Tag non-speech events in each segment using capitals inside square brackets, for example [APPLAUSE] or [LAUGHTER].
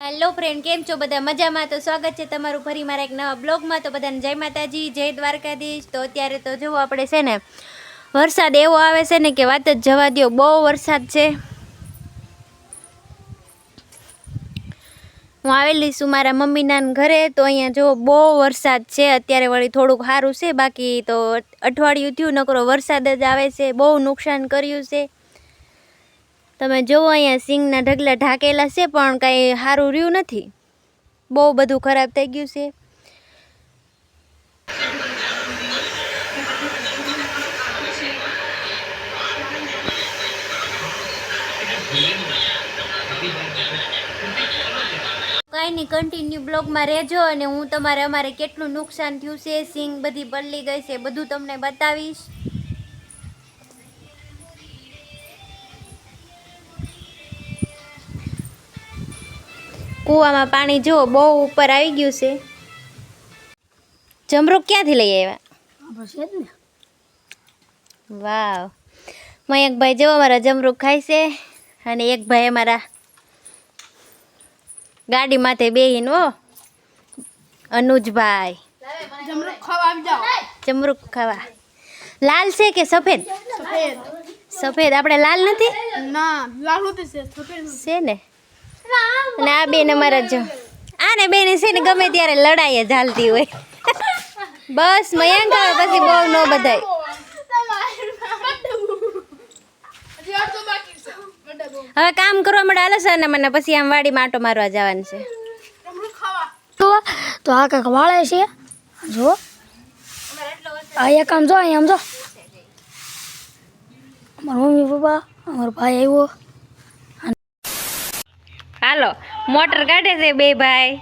Hello friend કેમ છો બધા? મજામાં? તો સ્વાગત છે તમારું ફરી મારા એક નવા બ્લોગમાં. તો બધાને જય માતાજી, જય દ્વારકાધીશ. તો અત્યારે તો જુઓ આપણે છે ને, વરસાદ એવો આવે છે ને કે વાત જ જવા દો બહુ વરસાદ છે. હું આવેલી છું મારા મમ્મીના ઘરે, તો અહીંયા જો બહુ વરસાદ છે. અત્યારે વળી થોડુંક સારું છે, બાકી તો અઠવાડિયું થયું, નકરો વરસાદ જ આવે છે. બહુ નુકસાન કર્યું છે. તમે જુઓ અહીંયા સિંગના ઢગલા ઢાકેલા છે, પણ કાંઈ સારું રહ્યું નથી. બહુ બધું ખરાબ થઈ ગયું છે. કાંઈ નહીં કન્ટિન્યુ બ્લોગમાં રહેજો અને હું તમારે અમારે કેટલું નુકસાન થયું છે સિંગ બધી બદલી ગઈ છે, બધું તમને બતાવીશ. કૂવામાં પાણી જો બહુ ઉપર આવી ગયું છે. જમરૂક ક્યાંથી લઈ આવ્યા? વાવ. મયંકભાઈ જેવો અમારા જમરૂક ખાય છે અને એક ભાઈ અમારા ગાડી માથે બેહીને હો. અનુજભાઈ. જમરૂક ખાવા લાલ છે કે સફેદ? સફેદ. આપણે લાલ નથી? ના લાલ હોતી છે ને? અને આ બેન અમારા જો આને બેન છે ને ગમે ત્યારે લડાઈ જ હાલતી હોય. બસ મયંક આવે પછી બહુ ન બધાય. હવે કામ કરવા મળે હાલો સર ને મને, પછી આમ વાડીમાં માટો મારવા જવાનું છે. તો આ કાંક વાળે છે. જો. આ કામ જો, અહીંયા આમ જો. અમારા મમ્મી પપ્પા, અમારો ભાઈ આવ્યો. હાલો મોટર કાઢે છે બે ભાઈ.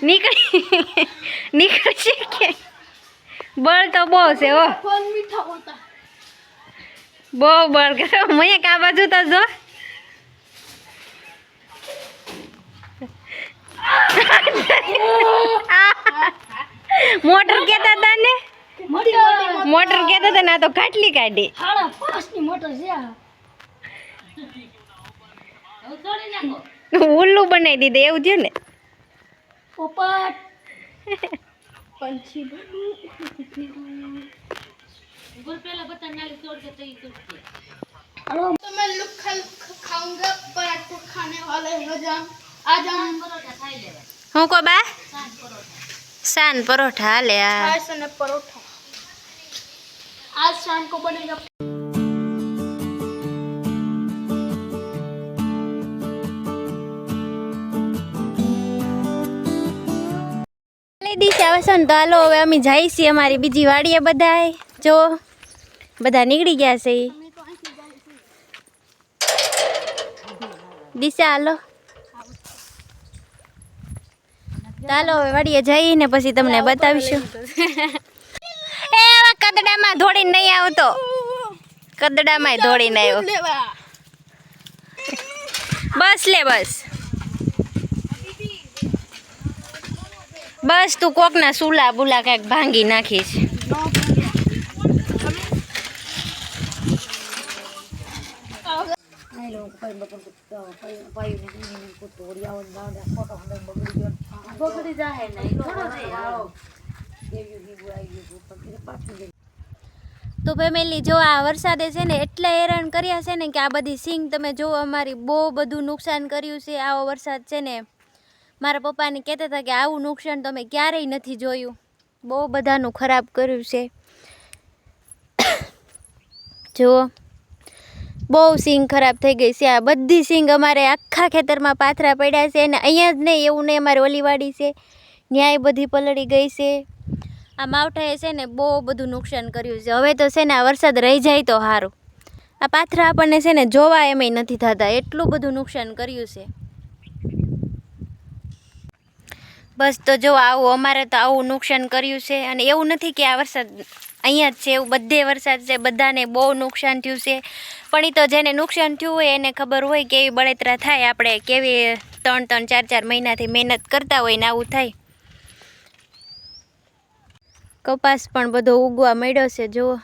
નીકળી નીકળશે કે? બળ તો બહુ છે હો. બહુ બળ કરો. મેં કા બાજુ તો જો. [LAUGHS] મોટર કેતા હતા ને? મોટર કેતા હતા ને આ તો ખાટલી કાઢી સાડા પાંચની મોટર છે આ. ઉલ્લુ બનાવી દીધે એવું થયું ને પોપટ પંછી हेलो तो मैं लुक्खा लुक्खा खाऊंगा पराठा खाने वाले हो जाऊं आज हम હું કો બા સાન પરોઠા હાલે આ छाछ અને परोठा आज शाम को बनेगा લઈ દીશે આવે છે ને તો હાલો હવે અમે જઈએ છીએ અમારી બીજી વાડીએ બધાય જો બધા નીકળી ગયા છે ઈ. દિશા હાલો તો હાલો હવે વાડીએ જઈને પછી તમને બતાવીશું એ આવા કદડામાં ધોડીને નહીં આવતો. કદડામાં ધોડીને આવ્યો બસ લે બસ. બસ તું કોકના સુલા બુલા કાંઈક ભાંગી નાખીશ. તો ફેમિલી જો આ વરસાદે છે ને એટલા હેરાન કર્યા છે ને કે આ બધી સિંગ તમે જો અમારી બહુ બધું નુકસાન કર્યું છે, આવો વરસાદ છે ને. મારા પપ્પાને કહેતા હતા કે આવું નુકસાન તમે ક્યારેય નથી જોયું. બહુ બધાનું ખરાબ કર્યું છે. જુઓ બહુ સિંગ ખરાબ થઈ ગઈ છે. આ બધી સિંગ અમારે આખા ખેતરમાં પાથરા પડ્યા છે અને અહીંયા જ નહીં, એવું નહીં, અમારે ઓલીવાડી છે. ન્યાય બધી પલળી ગઈ છે. આ માવઠાએ છે ને બહુ બધું નુકસાન કર્યું છે. હવે તો છે ને આ વરસાદ રહી જાય તો સારું આ પાથરા આપણને છે ને જોવા એમય નથી થતા. એટલું બધું નુકસાન કર્યું છે. બસ તો જો આવું, અમારે તો આવું નુકસાન કર્યું છે અને એવું નથી કે આ વરસાદ અહીંયા જ છે, એવું બધે વરસાદ છે, બધાને બહુ નુકસાન થયું છે. પણ એ તો જેને નુકસાન થયું હોય એને ખબર હોય કેવી બળતરા થાય. આપણે કેવી ત્રણ ત્રણ ચાર ચાર મહિનાથી મહેનત કરતા હોય ને આવું થાય. કપાસ પણ બધો ઉગવા મળ્યો છે જુઓ.